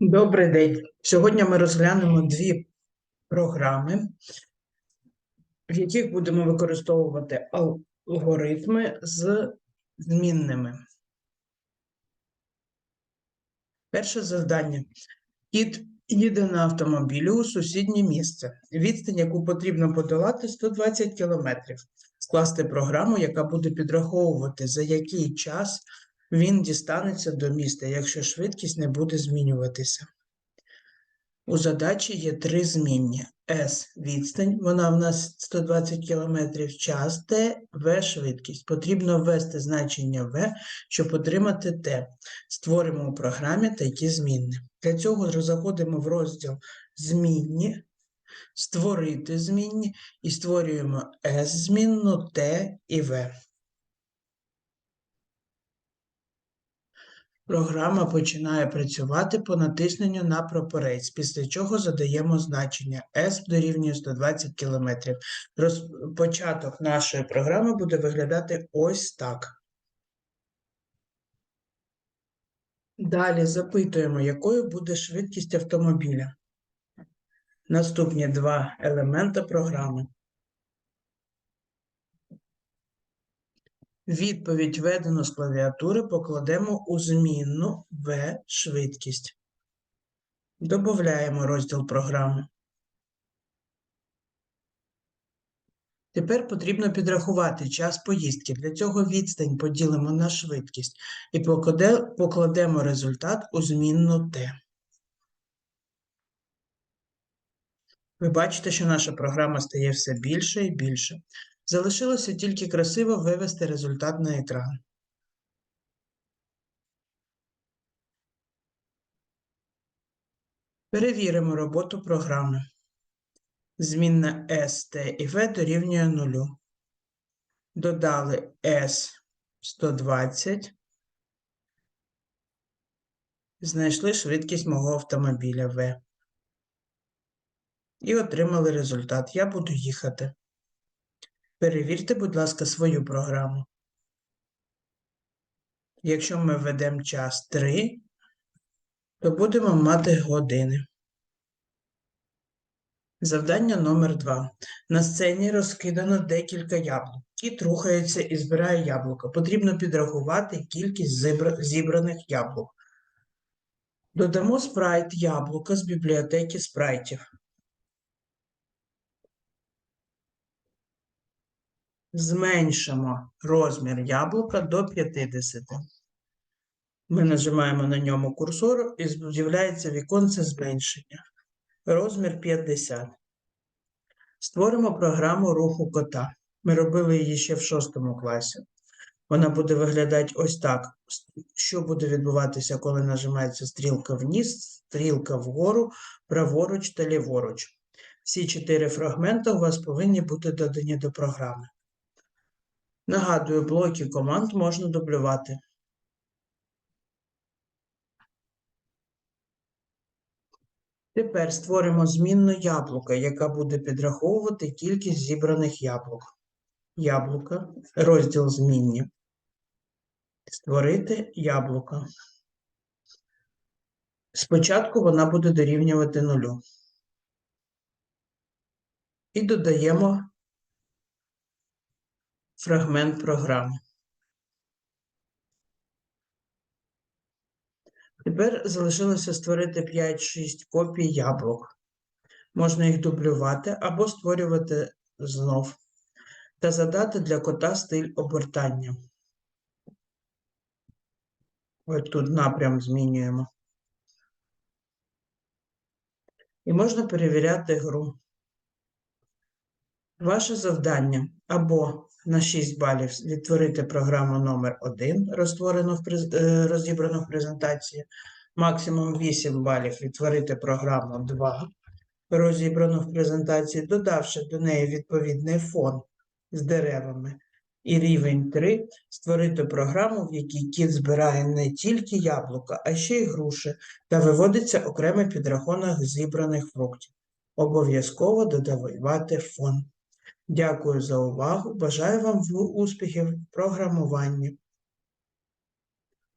Добрий день. Сьогодні ми розглянемо дві програми, в яких будемо використовувати алгоритми з змінними. Перше завдання. Кіт їде на автомобілі у сусіднє місце. Відстань, яку потрібно подолати, 120 км. Скласти програму, яка буде підраховувати, за який час він дістанеться до міста, якщо швидкість не буде змінюватися. У задачі є три змінні. S – відстань, вона в нас 120 км, час T, V – швидкість. Потрібно ввести значення V, щоб отримати T. Створимо у програмі такі змінні. Для цього заходимо в розділ Змінні, Створити змінні і створюємо S змінну, T і V. Програма починає працювати по натисненню на прапорець, після чого задаємо значення S дорівнює 120 км. Початок нашої програми буде виглядати ось так. Далі запитуємо, якою буде швидкість автомобіля. Наступні два елемента програми. Відповідь введену з клавіатури покладемо у змінну В швидкість. Добавляємо розділ програми. Тепер потрібно підрахувати час поїздки. Для цього відстань поділимо на швидкість і покладемо результат у змінну Т. Ви бачите, що наша програма стає все більше і більше. Залишилося тільки красиво вивести результат на екран. Перевіримо роботу програми. Змінна S, T і V дорівнює 0. Додали S 120. Знайшли швидкість мого автомобіля V. І отримали результат. Я буду їхати. Перевірте, будь ласка, свою програму. Якщо ми введемо час 3, то будемо мати години. Завдання номер 2. На сцені розкидано декілька яблук. Кіт рухається і збирає яблука. Потрібно підрахувати кількість зібраних яблук. Додамо спрайт яблука з бібліотеки спрайтів. Зменшимо розмір яблука до 50. Ми нажимаємо на ньому курсор і з'являється віконце зменшення. Розмір 50. Створимо програму руху кота. Ми робили її ще в 6 класі. Вона буде виглядати ось так. Що буде відбуватися, коли нажимається стрілка вниз, стрілка вгору, праворуч та ліворуч. Всі чотири фрагменти у вас повинні бути додані до програми. Нагадую, блоки команд можна дублювати. Тепер створимо змінну яблука, яка буде підраховувати кількість зібраних яблук. Яблука, розділ змінні. Створити яблука. Спочатку вона буде дорівнювати нулю. І додаємо фрагмент програми. Тепер залишилося створити 5-6 копій яблук. Можна їх дублювати або створювати знов та задати для кота стиль обертання. Ось тут напрям змінюємо. І можна перевіряти гру. Ваше завдання або на 6 балів відтворити програму номер 1 розтворену в е, розібрану в презентації, максимум 8 балів відтворити програму 2, розібрану в презентації, додавши до неї відповідний фон з деревами. І рівень 3 створити програму, в якій кіт збирає не тільки яблука, а ще й груші, та виводиться окремий підрахунок зібраних фруктів. Обов'язково додавати фон. Дякую за увагу. Бажаю вам успіхів в програмуванні.